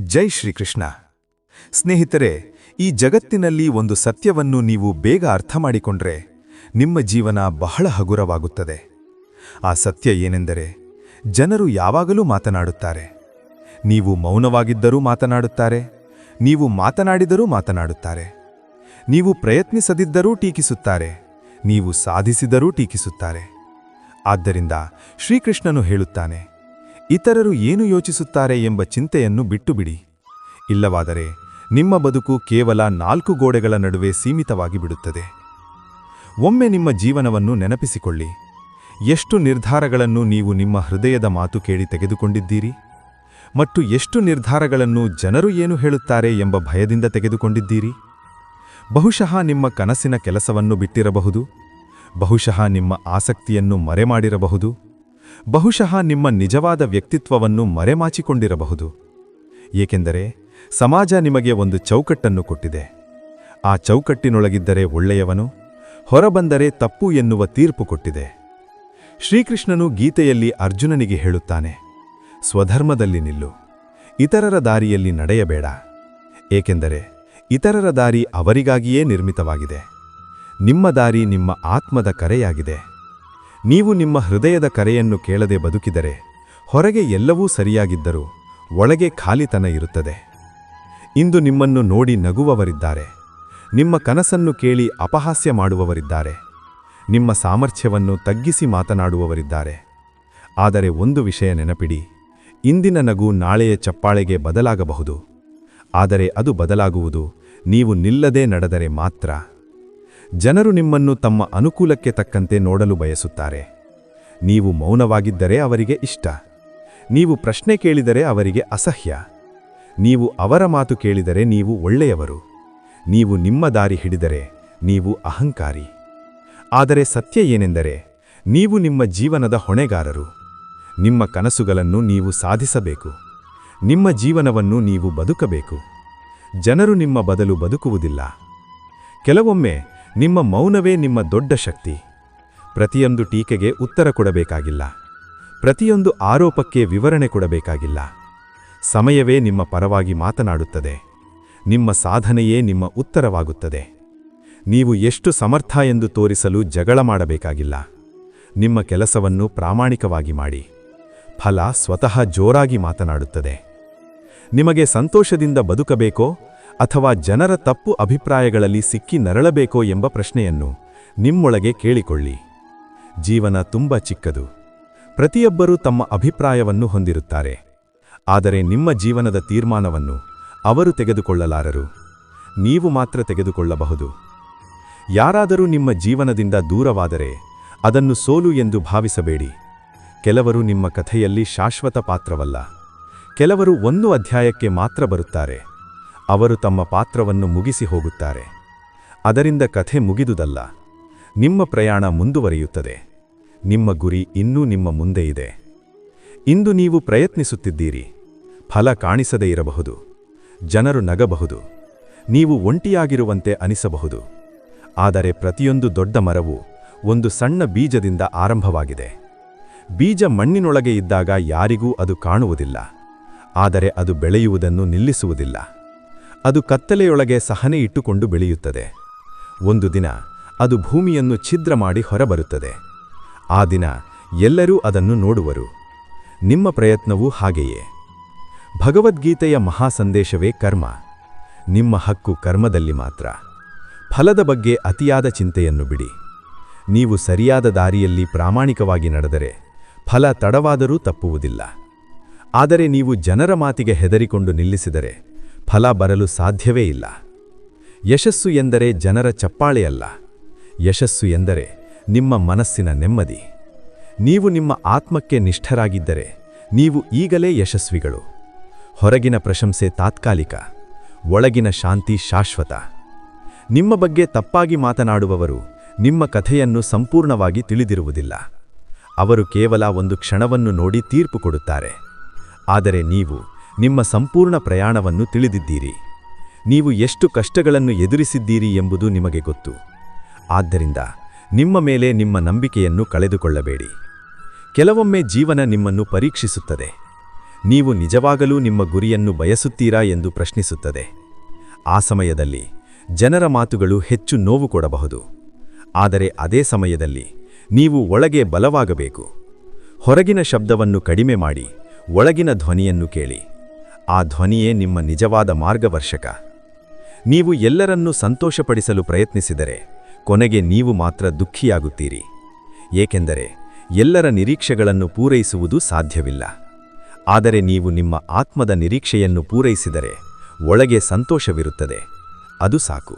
ಜೈ ಶ್ರೀಕೃಷ್ಣ. ಸ್ನೇಹಿತರೆ, ಈ ಜಗತ್ತಿನಲ್ಲಿ ಒಂದು ಸತ್ಯವನ್ನು ನೀವು ಬೇಗ ಅರ್ಥ ಮಾಡಿಕೊಂಡ್ರೆ ನಿಮ್ಮ ಜೀವನ ಬಹಳ ಹಗುರವಾಗುತ್ತದೆ. ಆ ಸತ್ಯ ಏನೆಂದರೆ, ಜನರು ಯಾವಾಗಲೂ ಮಾತನಾಡುತ್ತಾರೆ. ನೀವು ಮೌನವಾಗಿದ್ದರೂ ಮಾತನಾಡುತ್ತಾರೆ, ನೀವು ಮಾತನಾಡಿದರೂ ಮಾತನಾಡುತ್ತಾರೆ. ನೀವು ಪ್ರಯತ್ನಿಸದಿದ್ದರೂ ಟೀಕಿಸುತ್ತಾರೆ, ನೀವು ಸಾಧಿಸಿದರೂ ಟೀಕಿಸುತ್ತಾರೆ. ಆದ್ದರಿಂದ ಶ್ರೀಕೃಷ್ಣನು ಹೇಳುತ್ತಾನೆ ಇತರರು ಏನು ಯೋಚಿಸುತ್ತಾರೆ ಎಂಬ ಚಿಂತೆಯನ್ನು ಬಿಟ್ಟುಬಿಡಿ. ಇಲ್ಲವಾದರೆ ನಿಮ್ಮ ಬದುಕು ಕೇವಲ ನಾಲ್ಕು ಗೋಡೆಗಳ ನಡುವೆ ಸೀಮಿತವಾಗಿ ಬಿಡುತ್ತದೆ. ಒಮ್ಮೆ ನಿಮ್ಮ ಜೀವನವನ್ನು ನೆನಪಿಸಿಕೊಳ್ಳಿ. ಎಷ್ಟು ನಿರ್ಧಾರಗಳನ್ನು ನೀವು ನಿಮ್ಮ ಹೃದಯದ ಮಾತು ಕೇಳಿ ತೆಗೆದುಕೊಂಡಿದ್ದೀರಿ? ಮತ್ತು ಎಷ್ಟು ನಿರ್ಧಾರಗಳನ್ನು ಜನರು ಏನು ಹೇಳುತ್ತಾರೆ ಎಂಬ ಭಯದಿಂದ ತೆಗೆದುಕೊಂಡಿದ್ದೀರಿ? ಬಹುಶಃ ನಿಮ್ಮ ಕನಸಿನ ಕೆಲಸವನ್ನು ಬಿಟ್ಟಿರಬಹುದು. ಬಹುಶಃ ನಿಮ್ಮ ಆಸಕ್ತಿಯನ್ನು ಮರೆಮಾಡಿರಬಹುದು. ಬಹುಶಃ ನಿಮ್ಮ ನಿಜವಾದ ವ್ಯಕ್ತಿತ್ವವನ್ನು ಮರೆಮಾಚಿಕೊಂಡಿರಬಹುದು. ಏಕೆಂದರೆ ಸಮಾಜ ನಿಮಗೆ ಒಂದು ಚೌಕಟ್ಟನ್ನು ಕೊಟ್ಟಿದೆ. ಆ ಚೌಕಟ್ಟಿನೊಳಗಿದ್ದರೆ ಒಳ್ಳೆಯವನು, ಹೊರಬಂದರೆ ತಪ್ಪು ಎನ್ನುವ ತೀರ್ಪು ಕೊಟ್ಟಿದೆ. ಶ್ರೀಕೃಷ್ಣನು ಗೀತೆಯಲ್ಲಿ ಅರ್ಜುನನಿಗೆ ಹೇಳುತ್ತಾನೆ, ಸ್ವಧರ್ಮದಲ್ಲಿ ನಿಲ್ಲು, ಇತರರ ದಾರಿಯಲ್ಲಿ ನಡೆಯಬೇಡ. ಏಕೆಂದರೆ ಇತರರ ದಾರಿ ಅವರಿಗಾಗಿಯೇ ನಿರ್ಮಿತವಾಗಿದೆ. ನಿಮ್ಮ ದಾರಿ ನಿಮ್ಮ ಆತ್ಮದ ಕರೆಯಾಗಿದೆ. ನೀವು ನಿಮ್ಮ ಹೃದಯದ ಕರೆಯನ್ನು ಕೇಳದೆ ಬದುಕಿದರೆ ಹೊರಗೆ ಎಲ್ಲವೂ ಸರಿಯಾಗಿದ್ದರೂ ಒಳಗೆ ಖಾಲಿತನ ಇರುತ್ತದೆ. ಇಂದು ನಿಮ್ಮನ್ನು ನೋಡಿ ನಗುವವರಿದ್ದಾರೆ. ನಿಮ್ಮ ಕನಸನ್ನು ಕೇಳಿ ಅಪಹಾಸ್ಯ ಮಾಡುವವರಿದ್ದಾರೆ. ನಿಮ್ಮ ಸಾಮರ್ಥ್ಯವನ್ನು ತಗ್ಗಿಸಿ ಮಾತನಾಡುವವರಿದ್ದಾರೆ. ಆದರೆ ಒಂದು ವಿಷಯ ನೆನಪಿಡಿ, ಇಂದಿನ ನಗು ನಾಳೆಯ ಚಪ್ಪಾಳೆಗೆ ಬದಲಾಗಬಹುದು. ಆದರೆ ಅದು ಬದಲಾಗುವುದು, ನೀವು ನಿಲ್ಲದೆ ನಡೆದರೆ ಮಾತ್ರ. ಜನರು ನಿಮ್ಮನ್ನು ತಮ್ಮ ಅನುಕೂಲಕ್ಕೆ ತಕ್ಕಂತೆ ನೋಡಲು ಬಯಸುತ್ತಾರೆ. ನೀವು ಮೌನವಾಗಿದ್ದರೆ ಅವರಿಗೆ ಇಷ್ಟ. ನೀವು ಪ್ರಶ್ನೆ ಕೇಳಿದರೆ ಅವರಿಗೆ ಅಸಹ್ಯ. ನೀವು ಅವರ ಮಾತು ಕೇಳಿದರೆ ನೀವು ಒಳ್ಳೆಯವರು. ನೀವು ನಿಮ್ಮ ದಾರಿ ಹಿಡಿದರೆ ನೀವು ಅಹಂಕಾರಿ. ಆದರೆ ಸತ್ಯ ಏನೆಂದರೆ, ನೀವು ನಿಮ್ಮ ಜೀವನದ ಹೊಣೆಗಾರರು. ನಿಮ್ಮ ಕನಸುಗಳನ್ನು ನೀವು ಸಾಧಿಸಬೇಕು. ನಿಮ್ಮ ಜೀವನವನ್ನು ನೀವು ಬದುಕಬೇಕು. ಜನರು ನಿಮ್ಮ ಬದಲು ಬದುಕುವುದಿಲ್ಲ. ಕೆಲವೊಮ್ಮೆ ನಿಮ್ಮ ಮೌನವೇ ನಿಮ್ಮ ದೊಡ್ಡ ಶಕ್ತಿ. ಪ್ರತಿಯೊಂದು ಟೀಕೆಗೆ ಉತ್ತರ ಕೊಡಬೇಕಾಗಿಲ್ಲ. ಪ್ರತಿಯೊಂದು ಆರೋಪಕ್ಕೆ ವಿವರಣೆ ಕೊಡಬೇಕಾಗಿಲ್ಲ. ಸಮಯವೇ ನಿಮ್ಮ ಪರವಾಗಿ ಮಾತನಾಡುತ್ತದೆ. ನಿಮ್ಮ ಸಾಧನೆಯೇ ನಿಮ್ಮ ಉತ್ತರವಾಗುತ್ತದೆ. ನೀವು ಎಷ್ಟು ಸಮರ್ಥ ಎಂದು ತೋರಿಸಲು ಜಗಳ ಮಾಡಬೇಕಾಗಿಲ್ಲ. ನಿಮ್ಮ ಕೆಲಸವನ್ನು ಪ್ರಾಮಾಣಿಕವಾಗಿ ಮಾಡಿ. ಫಲ ಸ್ವತಃ ಜೋರಾಗಿ ಮಾತನಾಡುತ್ತದೆ. ನಿಮಗೆ ಸಂತೋಷದಿಂದ ಬದುಕಬೇಕೋ? ಅಥವಾ ಜನರ ತಪ್ಪು ಅಭಿಪ್ರಾಯಗಳಲ್ಲಿ ಸಿಕ್ಕಿ ನರಳಬೇಕೋ ಎಂಬ ಪ್ರಶ್ನೆಯನ್ನು ನಿಮ್ಮೊಳಗೆ ಕೇಳಿಕೊಳ್ಳಿ. ಜೀವನ ತುಂಬ ಚಿಕ್ಕದು. ಪ್ರತಿಯೊಬ್ಬರೂ ತಮ್ಮ ಅಭಿಪ್ರಾಯವನ್ನು ಹೊಂದಿರುತ್ತಾರೆ. ಆದರೆ ನಿಮ್ಮ ಜೀವನದ ತೀರ್ಮಾನವನ್ನು ಅವರು ತೆಗೆದುಕೊಳ್ಳಲಾರರು. ನೀವು ಮಾತ್ರ ತೆಗೆದುಕೊಳ್ಳಬಹುದು. ಯಾರಾದರೂ ನಿಮ್ಮ ಜೀವನದಿಂದ ದೂರವಾದರೆ ಅದನ್ನು ಸೋಲು ಎಂದು ಭಾವಿಸಬೇಡಿ. ಕೆಲವರು ನಿಮ್ಮ ಕಥೆಯಲ್ಲಿ ಶಾಶ್ವತ ಪಾತ್ರವಲ್ಲ. ಕೆಲವರು ಒಂದು ಅಧ್ಯಾಯಕ್ಕೆ ಮಾತ್ರ ಬರುತ್ತಾರೆ. ಅವರು ತಮ್ಮ ಪಾತ್ರವನ್ನು ಮುಗಿಸಿ ಹೋಗುತ್ತಾರೆ. ಅದರಿಂದ ಕಥೆ ಮುಗಿದುದಲ್ಲ. ನಿಮ್ಮ ಪ್ರಯಾಣ ಮುಂದುವರಿಯುತ್ತದೆ. ನಿಮ್ಮ ಗುರಿ ಇನ್ನೂ ನಿಮ್ಮ ಮುಂದೆ ಇದೆ. ಇಂದು ನೀವು ಪ್ರಯತ್ನಿಸುತ್ತಿದ್ದೀರಿ. ಫಲ ಕಾಣಿಸದೇ ಇರಬಹುದು. ಜನರು ನಗಬಹುದು. ನೀವು ಒಂಟಿಯಾಗಿರುವಂತೆ ಅನಿಸಬಹುದು. ಆದರೆ ಪ್ರತಿಯೊಂದು ದೊಡ್ಡ ಮರವು ಒಂದು ಸಣ್ಣ ಬೀಜದಿಂದ ಆರಂಭವಾಗಿದೆ. ಬೀಜ ಮಣ್ಣಿನೊಳಗೆ ಇದ್ದಾಗ ಯಾರಿಗೂ ಅದು ಕಾಣುವುದಿಲ್ಲ. ಆದರೆ ಅದು ಬೆಳೆಯುವುದನ್ನು ನಿಲ್ಲಿಸುವುದಿಲ್ಲ. ಅದು ಕತ್ತಲೆಯೊಳಗೆ ಸಹನೆ ಇಟ್ಟುಕೊಂಡು ಬೆಳೆಯುತ್ತದೆ. ಒಂದು ದಿನ ಅದು ಭೂಮಿಯನ್ನು ಛಿದ್ರ ಮಾಡಿ ಹೊರಬರುತ್ತದೆ. ಆ ದಿನ ಎಲ್ಲರೂ ಅದನ್ನು ನೋಡುವರು. ನಿಮ್ಮ ಪ್ರಯತ್ನವೂ ಹಾಗೆಯೇ. ಭಗವದ್ಗೀತೆಯ ಮಹಾಸಂದೇಶವೇ ಕರ್ಮ. ನಿಮ್ಮ ಹಕ್ಕು ಕರ್ಮದಲ್ಲಿ ಮಾತ್ರ. ಫಲದ ಬಗ್ಗೆ ಅತಿಯಾದ ಚಿಂತೆಯನ್ನು ಬಿಡಿ. ನೀವು ಸರಿಯಾದ ದಾರಿಯಲ್ಲಿ ಪ್ರಾಮಾಣಿಕವಾಗಿ ನಡೆದರೆ ಫಲ ತಡವಾದರೂ ತಪ್ಪುವುದಿಲ್ಲ. ಆದರೆ ನೀವು ಜನರ ಮಾತಿಗೆ ಹೆದರಿಕೊಂಡು ನಿಲ್ಲಿಸಿದರೆ ಫಲ ಬರಲು ಸಾಧ್ಯವೇ ಇಲ್ಲ. ಯಶಸ್ಸು ಎಂದರೆ ಜನರ ಚಪ್ಪಾಳೆಯಲ್ಲ ಯಶಸ್ಸು ಎಂದರೆ ನಿಮ್ಮ ಮನಸ್ಸಿನ ನೆಮ್ಮದಿ. ನೀವು ನಿಮ್ಮ ಆತ್ಮಕ್ಕೆ ನಿಷ್ಠರಾಗಿದ್ದರೆ ನೀವು ಈಗಲೇ ಯಶಸ್ವಿಗಳು. ಹೊರಗಿನ ಪ್ರಶಂಸೆ ತಾತ್ಕಾಲಿಕ, ಒಳಗಿನ ಶಾಂತಿ ಶಾಶ್ವತ. ನಿಮ್ಮ ಬಗ್ಗೆ ತಪ್ಪಾಗಿ ಮಾತನಾಡುವವರು ನಿಮ್ಮ ಕಥೆಯನ್ನು ಸಂಪೂರ್ಣವಾಗಿ ತಿಳಿದಿರುವುದಿಲ್ಲ. ಅವರು ಕೇವಲ ಒಂದು ಕ್ಷಣವನ್ನು ನೋಡಿ ತೀರ್ಪು ಕೊಡುತ್ತಾರೆ. ಆದರೆ ನೀವು ನಿಮ್ಮ ಸಂಪೂರ್ಣ ಪ್ರಯಾಣವನ್ನು ತಿಳಿದಿದ್ದೀರಿ. ನೀವು ಎಷ್ಟು ಕಷ್ಟಗಳನ್ನು ಎದುರಿಸಿದ್ದೀರಿ ಎಂಬುದು ನಿಮಗೆ ಗೊತ್ತು. ಆದ್ದರಿಂದ ನಿಮ್ಮ ಮೇಲೆ ನಿಮ್ಮ ನಂಬಿಕೆಯನ್ನು ಕಳೆದುಕೊಳ್ಳಬೇಡಿ. ಕೆಲವೊಮ್ಮೆ ಜೀವನ ನಿಮ್ಮನ್ನು ಪರೀಕ್ಷಿಸುತ್ತದೆ. ನೀವು ನಿಜವಾಗಲೂ ನಿಮ್ಮ ಗುರಿಯನ್ನು ಬಯಸುತ್ತೀರಾ ಎಂದು ಪ್ರಶ್ನಿಸುತ್ತದೆ. ಆ ಸಮಯದಲ್ಲಿ ಜನರ ಮಾತುಗಳು ಹೆಚ್ಚು ನೋವು ಕೊಡಬಹುದು. ಆದರೆ ಅದೇ ಸಮಯದಲ್ಲಿ ನೀವು ಒಳಗೆ ಬಲವಾಗಬೇಕು. ಹೊರಗಿನ ಶಬ್ದವನ್ನು ಕಡಿಮೆ ಮಾಡಿ ಒಳಗಿನ ಧ್ವನಿಯನ್ನು ಕೇಳಿ. ಆ ಧ್ವನಿಯೇ ನಿಮ್ಮ ನಿಜವಾದ ಮಾರ್ಗದರ್ಶಕ ನೀವು ಎಲ್ಲರನ್ನೂ ಸಂತೋಷಪಡಿಸಲು ಪ್ರಯತ್ನಿಸಿದರೆ ಕೊನೆಗೆ ನೀವು ಮಾತ್ರ ದುಃಖಿಯಾಗುತ್ತೀರಿ. ಏಕೆಂದರೆ ಎಲ್ಲರ ನಿರೀಕ್ಷೆಗಳನ್ನು ಪೂರೈಸುವುದು ಸಾಧ್ಯವಿಲ್ಲ. ಆದರೆ ನೀವು ನಿಮ್ಮ ಆತ್ಮದ ನಿರೀಕ್ಷೆಯನ್ನು ಪೂರೈಸಿದರೆ ಒಳಗೆ ಸಂತೋಷವಿರುತ್ತದೆ. ಅದು ಸಾಕು.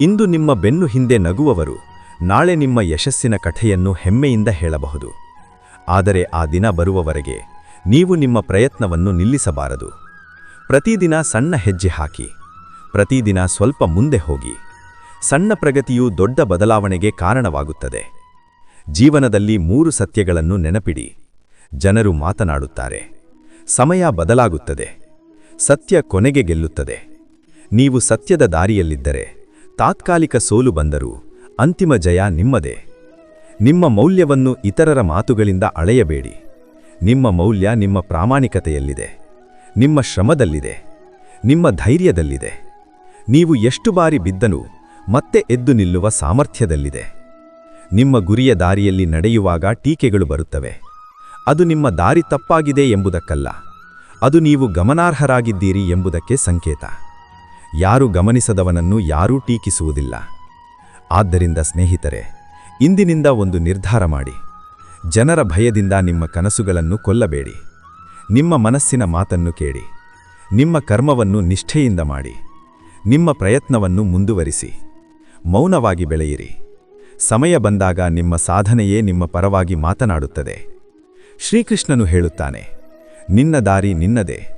ಇಂದು ನಿಮ್ಮ ಬೆನ್ನು ಹಿಂದೆ ನಗುವವರು ನಾಳೆ ನಿಮ್ಮ ಯಶಸ್ಸಿನ ಕಥೆಯನ್ನು ಹೆಮ್ಮೆಯಿಂದ ಹೇಳಬಹುದು. ಆದರೆ ಆ ದಿನ ಬರುವವರೆಗೆ ನೀವು ನಿಮ್ಮ ಪ್ರಯತ್ನವನ್ನು ನಿಲ್ಲಿಸಬಾರದು. ಪ್ರತಿದಿನ ಸಣ್ಣ ಹೆಜ್ಜೆ ಹಾಕಿ. ಪ್ರತಿದಿನ ಸ್ವಲ್ಪ ಮುಂದೆ ಹೋಗಿ. ಸಣ್ಣ ಪ್ರಗತಿಯು ದೊಡ್ಡ ಬದಲಾವಣೆಗೆ ಕಾರಣವಾಗುತ್ತದೆ. ಜೀವನದಲ್ಲಿ ಮೂರು ಸತ್ಯಗಳನ್ನು ನೆನಪಿಡಿ. ಜನರು ಮಾತನಾಡುತ್ತಾರೆ. ಸಮಯ ಬದಲಾಗುತ್ತದೆ. ಸತ್ಯ ಕೊನೆಗೆ ಗೆಲ್ಲುತ್ತದೆ. ನೀವು ಸತ್ಯದ ದಾರಿಯಲ್ಲಿದ್ದರೆ, ತಾತ್ಕಾಲಿಕ ಸೋಲು ಬಂದರೂ ಅಂತಿಮ ಜಯ ನಿಮ್ಮದೇ. ನಿಮ್ಮ ಮೌಲ್ಯವನ್ನು ಇತರರ ಮಾತುಗಳಿಂದ ಅಳೆಯಬೇಡಿ. ನಿಮ್ಮ ಮೌಲ್ಯ ನಿಮ್ಮ ಪ್ರಾಮಾಣಿಕತೆಯಲ್ಲಿದೆ. ನಿಮ್ಮ ಶ್ರಮದಲ್ಲಿದೆ. ನಿಮ್ಮ ಧೈರ್ಯದಲ್ಲಿದೆ. ನೀವು ಎಷ್ಟು ಬಾರಿ ಬಿದ್ದನು ಮತ್ತೆ ಎದ್ದು ನಿಲ್ಲುವ ಸಾಮರ್ಥ್ಯದಲ್ಲಿದೆ. ನಿಮ್ಮ ಗುರಿಯ ದಾರಿಯಲ್ಲಿ ನಡೆಯುವಾಗ ಟೀಕೆಗಳು ಬರುತ್ತವೆ. ಅದು ನಿಮ್ಮ ದಾರಿ ತಪ್ಪಾಗಿದೆ ಎಂಬುದಕ್ಕಲ್ಲ. ಅದು ನೀವು ಗಮನಾರ್ಹರಾಗಿದ್ದೀರಿ ಎಂಬುದಕ್ಕೆ ಸಂಕೇತ. ಯಾರು ಗಮನಿಸದವನನ್ನು ಯಾರೂ ಟೀಕಿಸುವುದಿಲ್ಲ. ಆದ್ದರಿಂದ ಸ್ನೇಹಿತರೆ, ಇಂದಿನಿಂದ ಒಂದು ನಿರ್ಧಾರ ಮಾಡಿ. ಜನರ ಭಯದಿಂದ ನಿಮ್ಮ ಕನಸುಗಳನ್ನು ಕೊಲ್ಲಬೇಡಿ. ನಿಮ್ಮ ಮನಸ್ಸಿನ ಮಾತನ್ನು ಕೇಳಿ. ನಿಮ್ಮ ಕರ್ಮವನ್ನು ನಿಷ್ಠೆಯಿಂದ ಮಾಡಿ. ನಿಮ್ಮ ಪ್ರಯತ್ನವನ್ನು ಮುಂದುವರಿಸಿ. ಮೌನವಾಗಿ ಬೆಳೆಯಿರಿ. ಸಮಯ ಬಂದಾಗ ನಿಮ್ಮ ಸಾಧನೆಯೇ ನಿಮ್ಮ ಪರವಾಗಿ ಮಾತನಾಡುತ್ತದೆ. ಶ್ರೀಕೃಷ್ಣನು ಹೇಳುತ್ತಾನೆ, ನಿನ್ನ ದಾರಿ ನಿನ್ನದೇ.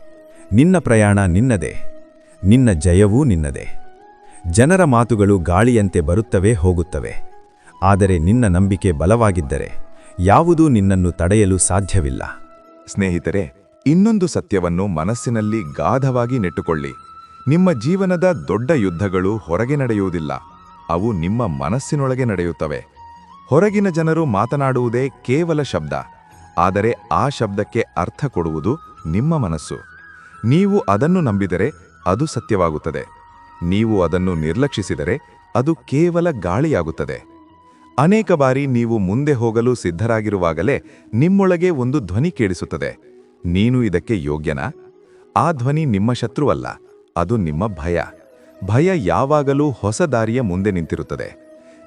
ನಿನ್ನ ಪ್ರಯಾಣ ನಿನ್ನದೇ. ನಿನ್ನ ಜಯವೂ ನಿನ್ನದೇ. ಜನರ ಮಾತುಗಳು ಗಾಳಿಯಂತೆ ಬರುತ್ತವೆ ಹೋಗುತ್ತವೆ. ಆದರೆ ನಿನ್ನ ನಂಬಿಕೆ ಬಲವಾಗಿದ್ದರೆ ಯಾವುದೂ ನಿನ್ನನ್ನು ತಡೆಯಲು ಸಾಧ್ಯವಿಲ್ಲ. ಸ್ನೇಹಿತರೆ, ಇನ್ನೊಂದು ಸತ್ಯವನ್ನು ಮನಸ್ಸಿನಲ್ಲಿ ಗಾಢವಾಗಿ ನೆಟ್ಟುಕೊಳ್ಳಿ. ನಿಮ್ಮ ಜೀವನದ ದೊಡ್ಡ ಯುದ್ಧಗಳು ಹೊರಗೆ ನಡೆಯುವುದಿಲ್ಲ. ಅವು ನಿಮ್ಮ ಮನಸ್ಸಿನೊಳಗೆ ನಡೆಯುತ್ತವೆ. ಹೊರಗಿನ ಜನರು ಮಾತನಾಡುವುದೇ ಕೇವಲ ಶಬ್ದ. ಆದರೆ ಆ ಶಬ್ದಕ್ಕೆ ಅರ್ಥ ಕೊಡುವುದು ನಿಮ್ಮ ಮನಸ್ಸು. ನೀವು ಅದನ್ನು ನಂಬಿದರೆ ಅದು ಸತ್ಯವಾಗುತ್ತದೆ. ನೀವು ಅದನ್ನು ನಿರ್ಲಕ್ಷಿಸಿದರೆ ಅದು ಕೇವಲ ಗಾಳಿಯಾಗುತ್ತದೆ. ಅನೇಕ ಬಾರಿ ನೀವು ಮುಂದೆ ಹೋಗಲು ಸಿದ್ಧರಾಗಿರುವಾಗಲೇ ನಿಮ್ಮೊಳಗೆ ಒಂದು ಧ್ವನಿ ಕೇಳಿಸುತ್ತದೆ. ನೀನು ಇದಕ್ಕೆ ಯೋಗ್ಯನಾ? ಆ ಧ್ವನಿ ನಿಮ್ಮ ಶತ್ರುವಲ್ಲ, ಅದು ನಿಮ್ಮ ಭಯ. ಭಯ ಯಾವಾಗಲೂ ಹೊಸ ದಾರಿಯ ಮುಂದೆ ನಿಂತಿರುತ್ತದೆ.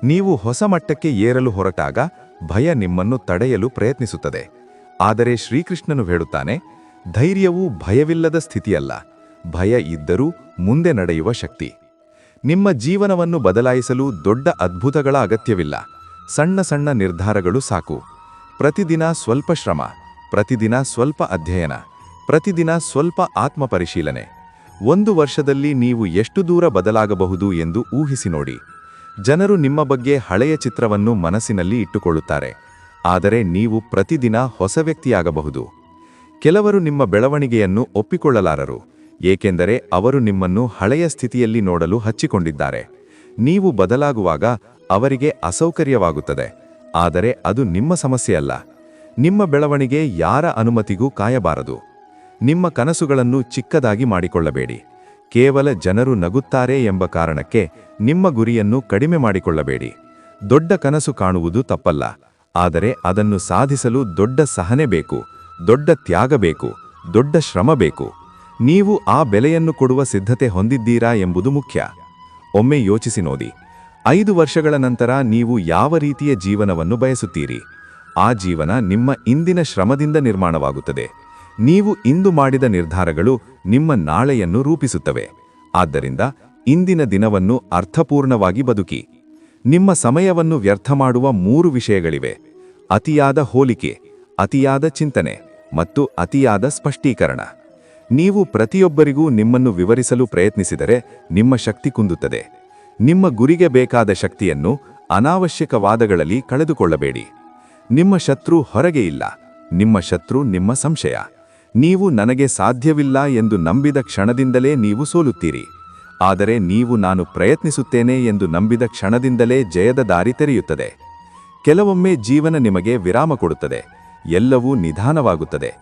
ನೀವು ಹೊಸ ಮಟ್ಟಕ್ಕೆ ಏರಲು ಹೊರಟಾಗ ಭಯ ನಿಮ್ಮನ್ನು ತಡೆಯಲು ಪ್ರಯತ್ನಿಸುತ್ತದೆ. ಆದರೆ ಶ್ರೀಕೃಷ್ಣನು ಹೇಳುತ್ತಾನೆ, ಧೈರ್ಯವು ಭಯವಿಲ್ಲದ ಸ್ಥಿತಿಯಲ್ಲ, ಭಯ ಇದ್ದರೂ ಮುಂದೆ ನಡೆಯುವ ಶಕ್ತಿ. ನಿಮ್ಮ ಜೀವನವನ್ನು ಬದಲಾಯಿಸಲು ದೊಡ್ಡ ಅದ್ಭುತಗಳ ಅಗತ್ಯವಿಲ್ಲ. ಸಣ್ಣ ಸಣ್ಣ ನಿರ್ಧಾರಗಳು ಸಾಕು. ಪ್ರತಿದಿನ ಸ್ವಲ್ಪ ಶ್ರಮ, ಪ್ರತಿದಿನ ಸ್ವಲ್ಪ ಅಧ್ಯಯನ, ಪ್ರತಿದಿನ ಸ್ವಲ್ಪ ಆತ್ಮಪರಿಶೀಲನೆ. ಒಂದು ವರ್ಷದಲ್ಲಿ ನೀವು ಎಷ್ಟು ದೂರ ಬದಲಾಗಬಹುದು ಎಂದು ಊಹಿಸಿ ನೋಡಿ. ಜನರು ನಿಮ್ಮ ಬಗ್ಗೆ ಹಳೆಯ ಚಿತ್ರವನ್ನು ಮನಸ್ಸಿನಲ್ಲಿ ಇಟ್ಟುಕೊಳ್ಳುತ್ತಾರೆ. ಆದರೆ ನೀವು ಪ್ರತಿದಿನ ಹೊಸ ವ್ಯಕ್ತಿಯಾಗಬಹುದು. ಕೆಲವರು ನಿಮ್ಮ ಬೆಳವಣಿಗೆಯನ್ನು ಒಪ್ಪಿಕೊಳ್ಳಲಾರರು, ಏಕೆಂದರೆ ಅವರು ನಿಮ್ಮನ್ನು ಹಳೆಯ ಸ್ಥಿತಿಯಲ್ಲಿ ನೋಡಲು ಹಚ್ಚಿಕೊಂಡಿದ್ದಾರೆ. ನೀವು ಬದಲಾಗುವಾಗ ಅವರಿಗೆ ಅಸೌಕರ್ಯವಾಗುತ್ತದೆ. ಆದರೆ ಅದು ನಿಮ್ಮ ಸಮಸ್ಯೆಯಲ್ಲ. ನಿಮ್ಮ ಬೆಳವಣಿಗೆ ಯಾರ ಅನುಮತಿಗೂ ಕಾಯಬಾರದು. ನಿಮ್ಮ ಕನಸುಗಳನ್ನು ಚಿಕ್ಕದಾಗಿ ಮಾಡಿಕೊಳ್ಳಬೇಡಿ. ಕೇವಲ ಜನರು ನಗುತ್ತಾರೆ ಎಂಬ ಕಾರಣಕ್ಕೆ ನಿಮ್ಮ ಗುರಿಯನ್ನು ಕಡಿಮೆ ಮಾಡಿಕೊಳ್ಳಬೇಡಿ. ದೊಡ್ಡ ಕನಸು ಕಾಣುವುದು ತಪ್ಪಲ್ಲ. ಆದರೆ ಅದನ್ನು ಸಾಧಿಸಲು ದೊಡ್ಡ ಸಹನೆ ಬೇಕು, ದೊಡ್ಡ ತ್ಯಾಗ ಬೇಕು, ದೊಡ್ಡ ಶ್ರಮ ಬೇಕು. ನೀವು ಆ ಬೆಲೆಯನ್ನು ಕೊಡುವ ಸಿದ್ಧತೆ ಹೊಂದಿದ್ದೀರಾ ಎಂಬುದು ಮುಖ್ಯ. ಒಮ್ಮೆ ಯೋಚಿಸಿ ನೋಡಿ. ಐದು ವರ್ಷಗಳ ನಂತರ ನೀವು ಯಾವ ರೀತಿಯ ಜೀವನವನ್ನು ಬಯಸುತ್ತೀರಿ? ಆ ಜೀವನ ನಿಮ್ಮ ಇಂದಿನ ಶ್ರಮದಿಂದ ನಿರ್ಮಾಣವಾಗುತ್ತದೆ. ನೀವು ಇಂದು ಮಾಡಿದ ನಿರ್ಧಾರಗಳು ನಿಮ್ಮ ನಾಳೆಯನ್ನು ರೂಪಿಸುತ್ತವೆ. ಆದ್ದರಿಂದ ಇಂದಿನ ದಿನವನ್ನು ಅರ್ಥಪೂರ್ಣವಾಗಿ ಬದುಕಿ. ನಿಮ್ಮ ಸಮಯವನ್ನು ವ್ಯರ್ಥ ಮಾಡುವ ಮೂರು ವಿಷಯಗಳಿವೆ. ಅತಿಯಾದ ಹೋಲಿಕೆ, ಅತಿಯಾದ ಚಿಂತನೆ ಮತ್ತು ಅತಿಯಾದ ಸ್ಪಷ್ಟೀಕರಣ. ನೀವು ಪ್ರತಿಯೊಬ್ಬರಿಗೂ ನಿಮ್ಮನ್ನು ವಿವರಿಸಲು ಪ್ರಯತ್ನಿಸಿದರೆ ನಿಮ್ಮ ಶಕ್ತಿ ಕುಂದುತ್ತದೆ. ನಿಮ್ಮ ಗುರಿಗೆ ಬೇಕಾದ ಶಕ್ತಿಯನ್ನು ಅನಾವಶ್ಯಕ ವಾದಗಳಲ್ಲಿ ಕಳೆದುಕೊಳ್ಳಬೇಡಿ. ನಿಮ್ಮ ಶತ್ರು ಹೊರಗೆ ಇಲ್ಲ. ನಿಮ್ಮ ಶತ್ರು ನಿಮ್ಮ ಸಂಶಯ. ನೀವು ನನಗೆ ಸಾಧ್ಯವಿಲ್ಲ ಎಂದು ನಂಬಿದ ಕ್ಷಣದಿಂದಲೇ ನೀವು ಸೋಲುತ್ತೀರಿ. ಆದರೆ ನೀವು ನಾನು ಪ್ರಯತ್ನಿಸುತ್ತೇನೆ ಎಂದು ನಂಬಿದ ಕ್ಷಣದಿಂದಲೇ ಜಯದ ದಾರಿ ತೆರೆಯುತ್ತದೆ. ಕೆಲವೊಮ್ಮೆ ಜೀವನ ನಿಮಗೆ ವಿರಾಮ ಕೊಡುತ್ತದೆ. ಎಲ್ಲವೂ ನಿಧಾನವಾಗುತ್ತದೆ.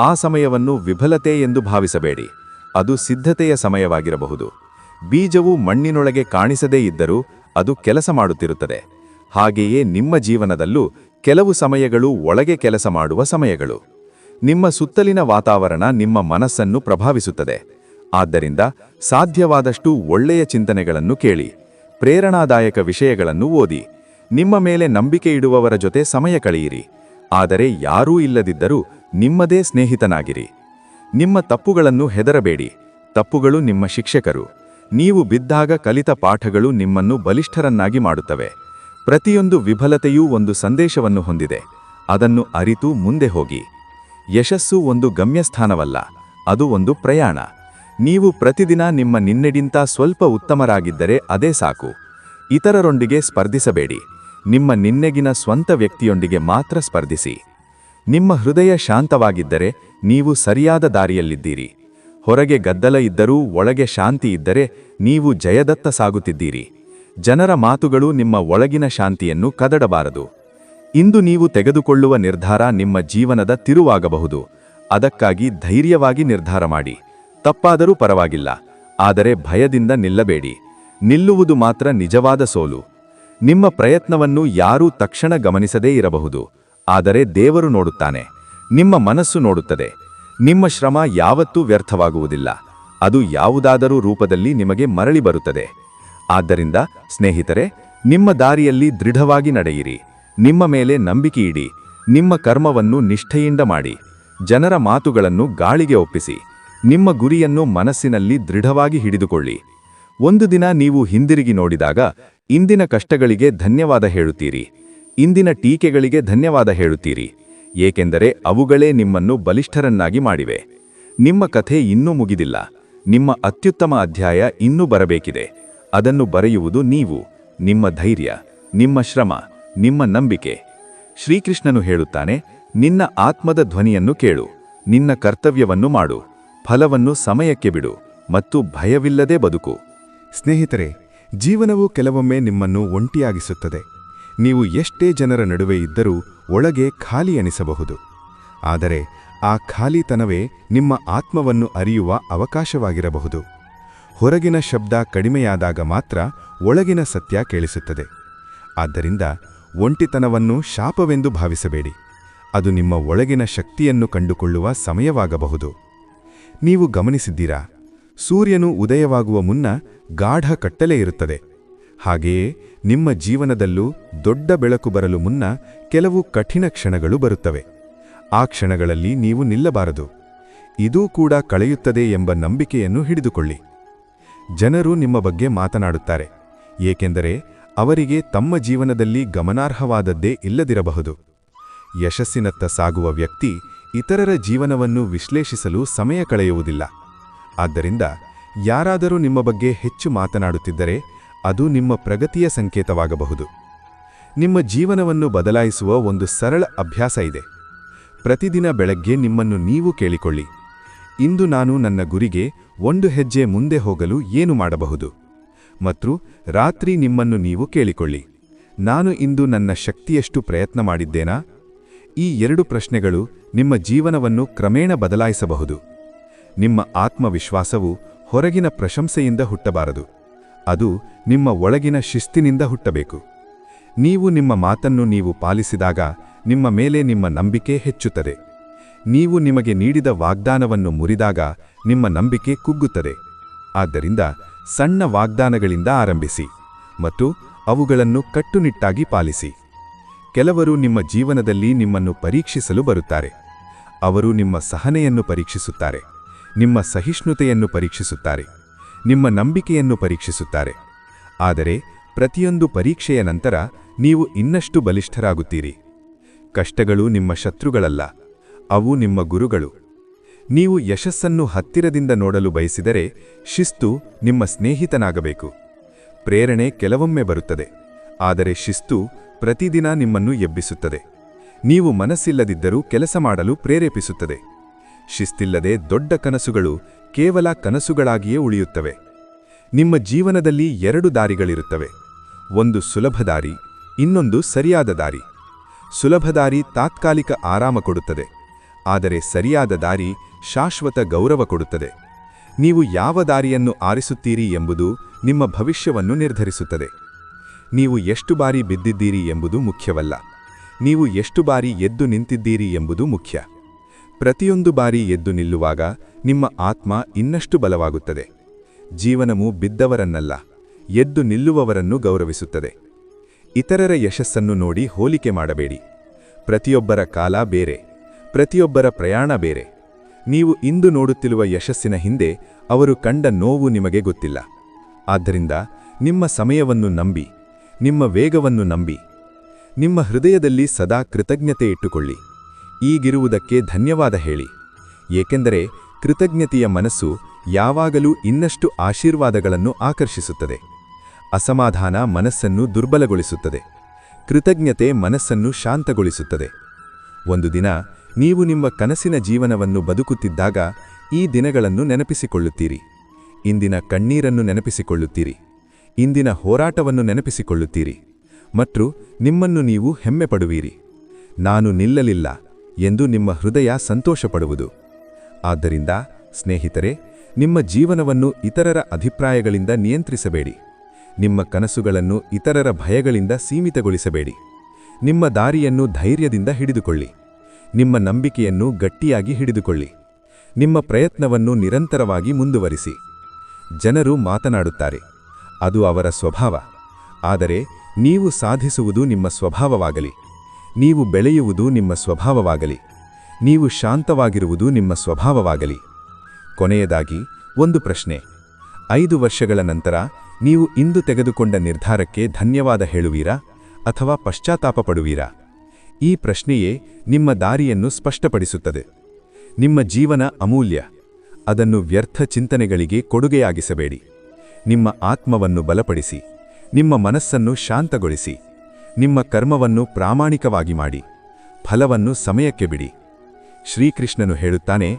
ಆ ಸಮಯವನ್ನು ವಿಫಲತೆ ಎಂದು ಭಾವಿಸಬೇಡಿ. ಅದು ಸಿದ್ಧತೆಯ ಸಮಯವಾಗಿರಬಹುದು. ಬೀಜವು ಮಣ್ಣಿನೊಳಗೆ ಕಾಣಿಸದೇ ಇದ್ದರೂ ಅದು ಕೆಲಸ ಮಾಡುತ್ತಿರುತ್ತದೆ. ಹಾಗೆಯೇ ನಿಮ್ಮ ಜೀವನದಲ್ಲೂ ಕೆಲವು ಸಮಯಗಳು ಒಳಗೆ ಕೆಲಸ ಮಾಡುವ ಸಮಯಗಳು. ನಿಮ್ಮ ಸುತ್ತಲಿನ ವಾತಾವರಣ ನಿಮ್ಮ ಮನಸ್ಸನ್ನು ಪ್ರಭಾವಿಸುತ್ತದೆ. ಆದ್ದರಿಂದ ಸಾಧ್ಯವಾದಷ್ಟು ಒಳ್ಳೆಯ ಚಿಂತನೆಗಳನ್ನು ಕೇಳಿ, ಪ್ರೇರಣಾದಾಯಕ ವಿಷಯಗಳನ್ನು ಓದಿ, ನಿಮ್ಮ ಮೇಲೆ ನಂಬಿಕೆ ಇಡುವವರ ಜೊತೆ ಸಮಯ ಕಳೆಯಿರಿ. ಆದರೆ ಯಾರೂ ಇಲ್ಲದಿದ್ದರೂ ನಿಮ್ಮದೇ ಸ್ನೇಹಿತನಾಗಿರಿ. ನಿಮ್ಮ ತಪ್ಪುಗಳನ್ನು ಹೆದರಬೇಡಿ. ತಪ್ಪುಗಳು ನಿಮ್ಮ ಶಿಕ್ಷಕರು. ನೀವು ಬಿದ್ದಾಗ ಕಲಿತ ಪಾಠಗಳು ನಿಮ್ಮನ್ನು ಬಲಿಷ್ಠರನ್ನಾಗಿ ಮಾಡುತ್ತವೆ. ಪ್ರತಿಯೊಂದು ವಿಫಲತೆಯೂ ಒಂದು ಸಂದೇಶವನ್ನು ಹೊಂದಿದೆ. ಅದನ್ನು ಅರಿತು ಮುಂದೆ ಹೋಗಿ. ಯಶಸ್ಸು ಒಂದು ಗಮ್ಯಸ್ಥಾನವಲ್ಲ, ಅದು ಒಂದು ಪ್ರಯಾಣ. ನೀವು ಪ್ರತಿದಿನ ನಿಮ್ಮ ನಿನ್ನೆಗಿಂತ ಸ್ವಲ್ಪ ಉತ್ತಮರಾಗಿದ್ದರೆ ಅದೇ ಸಾಕು. ಇತರರೊಂದಿಗೆ ಸ್ಪರ್ಧಿಸಬೇಡಿ. ನಿಮ್ಮ ನಿನ್ನೆಗಿನ ಸ್ವಂತ ವ್ಯಕ್ತಿಯೊಂದಿಗೆ ಮಾತ್ರ ಸ್ಪರ್ಧಿಸಿ. ನಿಮ್ಮ ಹೃದಯ ಶಾಂತವಾಗಿದ್ದರೆ ನೀವು ಸರಿಯಾದ ದಾರಿಯಲ್ಲಿದ್ದೀರಿ. ಹೊರಗೆ ಗದ್ದಲ ಇದ್ದರೂ ಒಳಗೆ ಶಾಂತಿ ಇದ್ದರೆ ನೀವು ಜಯದತ್ತ ಸಾಗುತ್ತಿದ್ದೀರಿ. ಜನರ ಮಾತುಗಳು ನಿಮ್ಮ ಒಳಗಿನ ಶಾಂತಿಯನ್ನು ಕದಡಬಾರದು. ಇಂದು ನೀವು ತೆಗೆದುಕೊಳ್ಳುವ ನಿರ್ಧಾರ ನಿಮ್ಮ ಜೀವನದ ತಿರುವಾಗಬಹುದು. ಅದಕ್ಕಾಗಿ ಧೈರ್ಯವಾಗಿ ನಿರ್ಧಾರ ಮಾಡಿ. ತಪ್ಪಾದರೂ ಪರವಾಗಿಲ್ಲ. ಆದರೆ ಭಯದಿಂದ ನಿಲ್ಲಬೇಡಿ. ನಿಲ್ಲುವುದು ಮಾತ್ರ ನಿಜವಾದ ಸೋಲು. ನಿಮ್ಮ ಪ್ರಯತ್ನವನ್ನು ಯಾರೂ ತಕ್ಷಣ ಗಮನಿಸದೇ ಇರಬಹುದು. ಆದರೆ ದೇವರು ನೋಡುತ್ತಾನೆ. ನಿಮ್ಮ ಮನಸ್ಸು ನೋಡುತ್ತದೆ. ನಿಮ್ಮ ಶ್ರಮ ಯಾವತ್ತೂ ವ್ಯರ್ಥವಾಗುವುದಿಲ್ಲ. ಅದು ಯಾವುದಾದರೂ ರೂಪದಲ್ಲಿ ನಿಮಗೆ ಮರಳಿ ಬರುತ್ತದೆ. ಆದ್ದರಿಂದ, ಸ್ನೇಹಿತರೆ, ನಿಮ್ಮ ದಾರಿಯಲ್ಲಿ ದೃಢವಾಗಿ ನಡೆಯಿರಿ. ನಿಮ್ಮ ಮೇಲೆ ನಂಬಿಕೆ ಇಡಿ. ನಿಮ್ಮ ಕರ್ಮವನ್ನು ನಿಷ್ಠೆಯಿಂದ ಮಾಡಿ. ಜನರ ಮಾತುಗಳನ್ನು ಗಾಳಿಗೆ ಒಪ್ಪಿಸಿ. ನಿಮ್ಮ ಗುರಿಯನ್ನು ಮನಸ್ಸಿನಲ್ಲಿ ದೃಢವಾಗಿ ಹಿಡಿದುಕೊಳ್ಳಿ. ಒಂದು ದಿನ ನೀವು ಹಿಂದಿರುಗಿ ನೋಡಿದಾಗ, ಇಂದಿನ ಕಷ್ಟಗಳಿಗೆ ಧನ್ಯವಾದ ಹೇಳುತ್ತೀರಿ. ಇಂದಿನ ಟೀಕೆಗಳಿಗೆ ಧನ್ಯವಾದ ಹೇಳುತ್ತೀರಿ. ಏಕೆಂದರೆ ಅವುಗಳೇ ನಿಮ್ಮನ್ನು ಬಲಿಷ್ಠರನ್ನಾಗಿ ಮಾಡಿವೆ. ನಿಮ್ಮ ಕಥೆ ಇನ್ನೂ ಮುಗಿದಿಲ್ಲ. ನಿಮ್ಮ ಅತ್ಯುತ್ತಮ ಅಧ್ಯಾಯ ಇನ್ನೂ ಬರಬೇಕಿದೆ. ಅದನ್ನು ಬರೆಯುವುದು ನೀವು, ನಿಮ್ಮ ಧೈರ್ಯ, ನಿಮ್ಮ ಶ್ರಮ, ನಿಮ್ಮ ನಂಬಿಕೆ. ಶ್ರೀಕೃಷ್ಣನು ಹೇಳುತ್ತಾನೆ, ನಿನ್ನ ಆತ್ಮದ ಧ್ವನಿಯನ್ನು ಕೇಳು, ನಿನ್ನ ಕರ್ತವ್ಯವನ್ನು ಮಾಡು, ಫಲವನ್ನು ಸಮಯಕ್ಕೆ ಬಿಡು ಮತ್ತು ಭಯವಿಲ್ಲದೆ ಬದುಕು. ಸ್ನೇಹಿತರೆ, ಜೀವನವು ಕೆಲವೊಮ್ಮೆ ನಿಮ್ಮನ್ನು ಒಂಟಿಯಾಗಿಸುತ್ತದೆ. ನೀವು ಎಷ್ಟೇ ಜನರ ನಡುವೆ ಇದ್ದರೂ ಒಳಗೆ ಖಾಲಿ ಅನಿಸಬಹುದು ಆದರೆ ಆ ಖಾಲಿತನವೇ ನಿಮ್ಮ ಆತ್ಮವನ್ನು ಅರಿಯುವ ಅವಕಾಶವಾಗಿರಬಹುದು. ಹೊರಗಿನ ಶಬ್ದ ಕಡಿಮೆಯಾದಾಗ ಮಾತ್ರ ಒಳಗಿನ ಸತ್ಯ ಕೇಳಿಸುತ್ತದೆ. ಆದ್ದರಿಂದ ಒಂಟಿತನವನ್ನು ಶಾಪವೆಂದು ಭಾವಿಸಬೇಡಿ. ಅದು ನಿಮ್ಮ ಒಳಗಿನ ಶಕ್ತಿಯನ್ನು ಕಂಡುಕೊಳ್ಳುವ ಸಮಯವಾಗಬಹುದು. ನೀವು ಗಮನಿಸಿದ್ದೀರಾ? ಸೂರ್ಯನು ಉದಯವಾಗುವ ಮುನ್ನ ಗಾಢ ಕಟ್ಟಲೆ ಇರುತ್ತದೆ. ಹಾಗೆಯೇ ನಿಮ್ಮ ಜೀವನದಲ್ಲೂ ದೊಡ್ಡ ಬೆಳಕು ಬರಲು ಮುನ್ನ ಕೆಲವು ಕಠಿಣ ಕ್ಷಣಗಳು ಬರುತ್ತವೆ. ಆ ಕ್ಷಣಗಳಲ್ಲಿ ನೀವು ನಿಲ್ಲಬಾರದು. ಇದೂ ಕೂಡ ಕಳೆಯುತ್ತದೆ ಎಂಬ ನಂಬಿಕೆಯನ್ನು ಹಿಡಿದುಕೊಳ್ಳಿ. ಜನರು ನಿಮ್ಮ ಬಗ್ಗೆ ಮಾತನಾಡುತ್ತಾರೆ. ಏಕೆಂದರೆ ಅವರಿಗೆ ತಮ್ಮ ಜೀವನದಲ್ಲಿ ಗಮನಾರ್ಹವಾದದ್ದೇ ಇಲ್ಲದಿರಬಹುದು. ಯಶಸ್ಸಿನತ್ತ ಸಾಗುವ ವ್ಯಕ್ತಿ ಇತರರ ಜೀವನವನ್ನು ವಿಶ್ಲೇಷಿಸಲು ಸಮಯ ಕಳೆಯುವುದಿಲ್ಲ. ಆದ್ದರಿಂದ ಯಾರಾದರೂ ನಿಮ್ಮ ಬಗ್ಗೆ ಹೆಚ್ಚು ಮಾತನಾಡುತ್ತಿದ್ದರೆ ಅದು ನಿಮ್ಮ ಪ್ರಗತಿಯ ಸಂಕೇತವಾಗಬಹುದು. ನಿಮ್ಮ ಜೀವನವನ್ನು ಬದಲಾಯಿಸುವ ಒಂದು ಸರಳ ಅಭ್ಯಾಸ ಇದೆ. ಪ್ರತಿದಿನ ಬೆಳಗ್ಗೆ ನಿಮ್ಮನ್ನು ನೀವು ಕೇಳಿಕೊಳ್ಳಿ. ಇಂದು ನಾನು ನನ್ನ ಗುರಿಗೆ ಒಂದು ಹೆಜ್ಜೆ ಮುಂದೆ ಹೋಗಲು ಏನು ಮಾಡಬಹುದು? ಮತ್ತು ರಾತ್ರಿ ನಿಮ್ಮನ್ನು ನೀವು ಕೇಳಿಕೊಳ್ಳಿ. ನಾನು ಇಂದು ನನ್ನ ಶಕ್ತಿಯಷ್ಟು ಪ್ರಯತ್ನ ಮಾಡಿದ್ದೇನಾ? ಈ ಎರಡು ಪ್ರಶ್ನೆಗಳು ನಿಮ್ಮ ಜೀವನವನ್ನು ಕ್ರಮೇಣ ಬದಲಾಯಿಸಬಹುದು. ನಿಮ್ಮ ಆತ್ಮವಿಶ್ವಾಸವು ಹೊರಗಿನ ಪ್ರಶಂಸೆಯಿಂದ ಹುಟ್ಟಬಾರದು. ಅದು ನಿಮ್ಮ ಒಳಗಿನ ಶಿಸ್ತಿನಿಂದ ಹುಟ್ಟಬೇಕು. ನೀವು ನಿಮ್ಮ ಮಾತನ್ನು ನೀವು ಪಾಲಿಸಿದಾಗ ನಿಮ್ಮ ಮೇಲೆ ನಿಮ್ಮ ನಂಬಿಕೆ ಹೆಚ್ಚುತ್ತದೆ. ನೀವು ನಿಮಗೆ ನೀಡಿದ ವಾಗ್ದಾನವನ್ನು ಮುರಿದಾಗ ನಿಮ್ಮ ನಂಬಿಕೆ ಕುಗ್ಗುತ್ತದೆ. ಆದ್ದರಿಂದ ಸಣ್ಣ ವಾಗ್ದಾನಗಳಿಂದ ಆರಂಭಿಸಿ ಮತ್ತು ಅವುಗಳನ್ನು ಕಟ್ಟುನಿಟ್ಟಾಗಿ ಪಾಲಿಸಿ. ಕೆಲವರು ನಿಮ್ಮ ಜೀವನದಲ್ಲಿ ನಿಮ್ಮನ್ನು ಪರೀಕ್ಷಿಸಲು ಬರುತ್ತಾರೆ. ಅವರು ನಿಮ್ಮ ಸಹನೆಯನ್ನು ಪರೀಕ್ಷಿಸುತ್ತಾರೆ. ನಿಮ್ಮ ಸಹಿಷ್ಣುತೆಯನ್ನು ಪರೀಕ್ಷಿಸುತ್ತಾರೆ. ನಿಮ್ಮ ನಂಬಿಕೆಯನ್ನು ಪರೀಕ್ಷಿಸುತ್ತಾರೆ. ಆದರೆ ಪ್ರತಿಯೊಂದು ಪರೀಕ್ಷೆಯ ನಂತರ ನೀವು ಇನ್ನಷ್ಟು ಬಲಿಷ್ಠರಾಗುತ್ತೀರಿ. ಕಷ್ಟಗಳು ನಿಮ್ಮ ಶತ್ರುಗಳಲ್ಲ, ಅವು ನಿಮ್ಮ ಗುರುಗಳು. ನೀವು ಯಶಸ್ಸನ್ನು ಹತ್ತಿರದಿಂದ ನೋಡಲು ಬಯಸಿದರೆ ಶಿಸ್ತು ನಿಮ್ಮ ಸ್ನೇಹಿತನಾಗಬೇಕು. ಪ್ರೇರಣೆ ಕೆಲವೊಮ್ಮೆ ಬರುತ್ತದೆ, ಆದರೆ ಶಿಸ್ತು ಪ್ರತಿದಿನ ನಿಮ್ಮನ್ನು ಎಬ್ಬಿಸುತ್ತದೆ. ನೀವು ಮನಸ್ಸಿಲ್ಲದಿದ್ದರೂ ಕೆಲಸ ಮಾಡಲು ಪ್ರೇರೇಪಿಸುತ್ತದೆ. ಶಿಸ್ತಿಲ್ಲದೆ ದೊಡ್ಡ ಕನಸುಗಳು ಕೇವಲ ಕನಸುಗಳಾಗಿಯೇ ಉಳಿಯುತ್ತವೆ. ನಿಮ್ಮ ಜೀವನದಲ್ಲಿ ಎರಡು ದಾರಿಗಳಿರುತ್ತವೆ. ಒಂದು ಸುಲಭ ದಾರಿ, ಇನ್ನೊಂದು ಸರಿಯಾದ ದಾರಿ. ಸುಲಭ ದಾರಿ ತಾತ್ಕಾಲಿಕ ಆರಾಮ ಕೊಡುತ್ತದೆ. ಆದರೆ ಸರಿಯಾದ ದಾರಿ ಶಾಶ್ವತ ಗೌರವ ಕೊಡುತ್ತದೆ. ನೀವು ಯಾವ ದಾರಿಯನ್ನು ಆರಿಸುತ್ತೀರಿ ಎಂಬುದು ನಿಮ್ಮ ಭವಿಷ್ಯವನ್ನು ನಿರ್ಧರಿಸುತ್ತದೆ. ನೀವು ಎಷ್ಟು ಬಾರಿ ಬಿದ್ದಿದ್ದೀರಿ ಎಂಬುದು ಮುಖ್ಯವಲ್ಲ. ನೀವು ಎಷ್ಟು ಬಾರಿ ಎದ್ದು ನಿಂತಿದ್ದೀರಿ ಎಂಬುದು ಮುಖ್ಯ. ಪ್ರತಿಯೊಂದು ಬಾರಿ ಎದ್ದು ನಿಲ್ಲುವಾಗ ನಿಮ್ಮ ಆತ್ಮ ಇನ್ನಷ್ಟು ಬಲವಾಗುತ್ತದೆ. ಜೀವನವು ಬಿದ್ದವರನ್ನಲ್ಲ, ಎದ್ದು ನಿಲ್ಲುವವರನ್ನು ಗೌರವಿಸುತ್ತದೆ. ಇತರರ ಯಶಸ್ಸನ್ನು ನೋಡಿ ಹೋಲಿಕೆ ಮಾಡಬೇಡಿ. ಪ್ರತಿಯೊಬ್ಬರ ಕಾಲ ಬೇರೆ, ಪ್ರತಿಯೊಬ್ಬರ ಪ್ರಯಾಣ ಬೇರೆ. ನೀವು ಇಂದು ನೋಡುತ್ತಿರುವ ಯಶಸ್ಸಿನ ಹಿಂದೆ ಅವರು ಕಂಡ ನೋವು ನಿಮಗೆ ಗೊತ್ತಿಲ್ಲ. ಆದ್ದರಿಂದ ನಿಮ್ಮ ಸಮಯವನ್ನು ನಂಬಿ, ನಿಮ್ಮ ವೇಗವನ್ನು ನಂಬಿ, ನಿಮ್ಮ ಹೃದಯದಲ್ಲಿ ಸದಾ ಕೃತಜ್ಞತೆ ಇಟ್ಟುಕೊಳ್ಳಿ. ಈಗಿರುವುದಕ್ಕೆ ಧನ್ಯವಾದ ಹೇಳಿ. ಏಕೆಂದರೆ ಕೃತಜ್ಞತೆಯ ಮನಸ್ಸು ಯಾವಾಗಲೂ ಇನ್ನಷ್ಟು ಆಶೀರ್ವಾದಗಳನ್ನು ಆಕರ್ಷಿಸುತ್ತದೆ. ಅಸಮಾಧಾನ ಮನಸ್ಸನ್ನು ದುರ್ಬಲಗೊಳಿಸುತ್ತದೆ. ಕೃತಜ್ಞತೆ ಮನಸ್ಸನ್ನು ಶಾಂತಗೊಳಿಸುತ್ತದೆ. ಒಂದು ದಿನ ನೀವು ನಿಮ್ಮ ಕನಸಿನ ಜೀವನವನ್ನು ಬದುಕುತ್ತಿದ್ದಾಗ ಈ ದಿನಗಳನ್ನು ನೆನಪಿಸಿಕೊಳ್ಳುತ್ತೀರಿ. ಇಂದಿನ ಕಣ್ಣೀರನ್ನು ನೆನಪಿಸಿಕೊಳ್ಳುತ್ತೀರಿ. ಇಂದಿನ ಹೋರಾಟವನ್ನು ನೆನಪಿಸಿಕೊಳ್ಳುತ್ತೀರಿ. ಮತ್ತು ನಿಮ್ಮನ್ನು ನೀವು ಹೆಮ್ಮೆ ಪಡುವಿರಿ ನಾನು ನಿಲ್ಲಲಿಲ್ಲ. ಎಂದು ನಿಮ್ಮ ಹೃದಯ ಸಂತೋಷಪಡುವುದು. ಆದ್ದರಿಂದ, ಸ್ನೇಹಿತರೆ, ನಿಮ್ಮ ಜೀವನವನ್ನು ಇತರರ ಅಭಿಪ್ರಾಯಗಳಿಂದ ನಿಯಂತ್ರಿಸಬೇಡಿ. ನಿಮ್ಮ ಕನಸುಗಳನ್ನು ಇತರರ ಭಯಗಳಿಂದ ಸೀಮಿತಗೊಳಿಸಬೇಡಿ. ನಿಮ್ಮ ದಾರಿಯನ್ನು ಧೈರ್ಯದಿಂದ ಹಿಡಿದುಕೊಳ್ಳಿ. ನಿಮ್ಮ ನಂಬಿಕೆಯನ್ನು ಗಟ್ಟಿಯಾಗಿ ಹಿಡಿದುಕೊಳ್ಳಿ. ನಿಮ್ಮ ಪ್ರಯತ್ನವನ್ನು ನಿರಂತರವಾಗಿ ಮುಂದುವರಿಸಿ. ಜನರು ಮಾತನಾಡುತ್ತಾರೆ, ಅದು ಅವರ ಸ್ವಭಾವ. ಆದರೆ, ನೀವು ಸಾಧಿಸುವುದು ನಿಮ್ಮ ಸ್ವಭಾವವಾಗಲಿ. ನೀವು ಬೆಳೆಯುವುದು ನಿಮ್ಮ ಸ್ವಭಾವವಾಗಲಿ. ನೀವು ಶಾಂತವಾಗಿರುವುದು ನಿಮ್ಮ ಸ್ವಭಾವವಾಗಲಿ. ಕೊನೆಯದಾಗಿ, ಒಂದು ಪ್ರಶ್ನೆ. ಐದು ವರ್ಷಗಳ ನಂತರ, ನೀವು ಇಂದು ತೆಗೆದುಕೊಂಡ ನಿರ್ಧಾರಕ್ಕೆ ಧನ್ಯವಾದ ಹೇಳುವೀರಾ? ಅಥವಾ ಪಶ್ಚಾತ್ತಾಪ ಪಡುವೀರಾ? ಈ ಪ್ರಶ್ನೆಯೇ ನಿಮ್ಮ ದಾರಿಯನ್ನು ಸ್ಪಷ್ಟಪಡಿಸುತ್ತದೆ. ನಿಮ್ಮ ಜೀವನ ಅಮೂಲ್ಯ. ಅದನ್ನು ವ್ಯರ್ಥ ಚಿಂತನೆಗಳಿಗೆ ಕೊಡುಗೆಯಾಗಿಸಬೇಡಿ. ನಿಮ್ಮ ಆತ್ಮವನ್ನು ಬಲಪಡಿಸಿ. ನಿಮ್ಮ ಮನಸ್ಸನ್ನು ಶಾಂತಗೊಳಿಸಿ. ನಿಮ್ಮ ಕರ್ಮವನ್ನು ಪ್ರಾಮಾಣಿಕವಾಗಿ ಮಾಡಿ, ಫಲವನ್ನು ಸಮಯಕ್ಕೆ ಬಿಡಿ. ಶ್ರೀಕೃಷ್ಣನು ಹೇಳುತ್ತಾನೆ,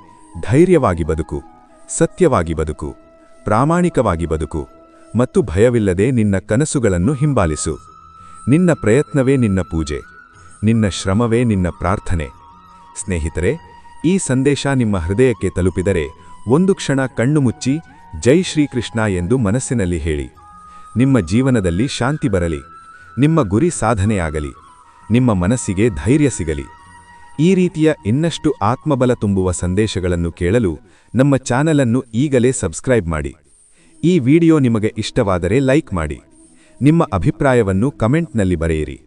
ಧೈರ್ಯವಾಗಿ ಬದುಕು, ಸತ್ಯವಾಗಿ ಬದುಕು, ಪ್ರಾಮಾಣಿಕವಾಗಿ ಬದುಕು ಮತ್ತು ಭಯವಿಲ್ಲದೆ ನಿನ್ನ ಕನಸುಗಳನ್ನು ಹಿಂಬಾಲಿಸು. ನಿನ್ನ ಪ್ರಯತ್ನವೇ ನಿನ್ನ ಪೂಜೆ, ನಿನ್ನ ಶ್ರಮವೇ ನಿನ್ನ ಪ್ರಾರ್ಥನೆ. ಸ್ನೇಹಿತರೆ, ಈ ಸಂದೇಶ ನಿಮ್ಮ ಹೃದಯಕ್ಕೆ ತಲುಪಿದರೆ ಒಂದು ಕ್ಷಣ ಕಣ್ಣು ಮುಚ್ಚಿ ಜೈ ಶ್ರೀಕೃಷ್ಣ ಎಂದು ಮನಸ್ಸಿನಲ್ಲಿ ಹೇಳಿ. ನಿಮ್ಮ ಜೀವನದಲ್ಲಿ ಶಾಂತಿ ಬರಲಿ. ನಿಮ್ಮ ಗುರಿ ಸಾಧನೆಯಾಗಲಿ, ನಿಮ್ಮ ಮನಸ್ಸಿಗೆ ಧೈರ್ಯ ಸಿಗಲಿ. ಈ ರೀತಿಯ ಇನ್ನಷ್ಟು ಆತ್ಮಬಲ ತುಂಬುವ ಸಂದೇಶಗಳನ್ನು ಕೇಳಲು ನಮ್ಮ ಚಾನಲನ್ನು ಈಗಲೇ ಸಬ್ಸ್ಕ್ರೈಬ್ ಮಾಡಿ. ಈ ವಿಡಿಯೋ ನಿಮಗೆ ಇಷ್ಟವಾದರೆ ಲೈಕ್ ಮಾಡಿ. ನಿಮ್ಮ ಅಭಿಪ್ರಾಯವನ್ನು ಕಮೆಂಟ್ನಲ್ಲಿ ಬರೆಯಿರಿ.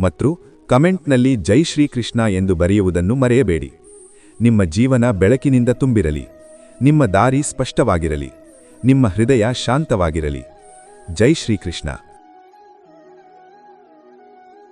ಮತ್ತು ಕಮೆಂಟ್ನಲ್ಲಿ ಜೈ ಶ್ರೀಕೃಷ್ಣ ಎಂದು ಬರೆಯುವುದನ್ನು ಮರೆಯಬೇಡಿ. ನಿಮ್ಮ ಜೀವನ ಬೆಳಕಿನಿಂದ ತುಂಬಿರಲಿ. ನಿಮ್ಮ ದಾರಿ ಸ್ಪಷ್ಟವಾಗಿರಲಿ. ನಿಮ್ಮ ಹೃದಯ ಶಾಂತವಾಗಿರಲಿ. ಜೈ ಶ್ರೀಕೃಷ್ಣ.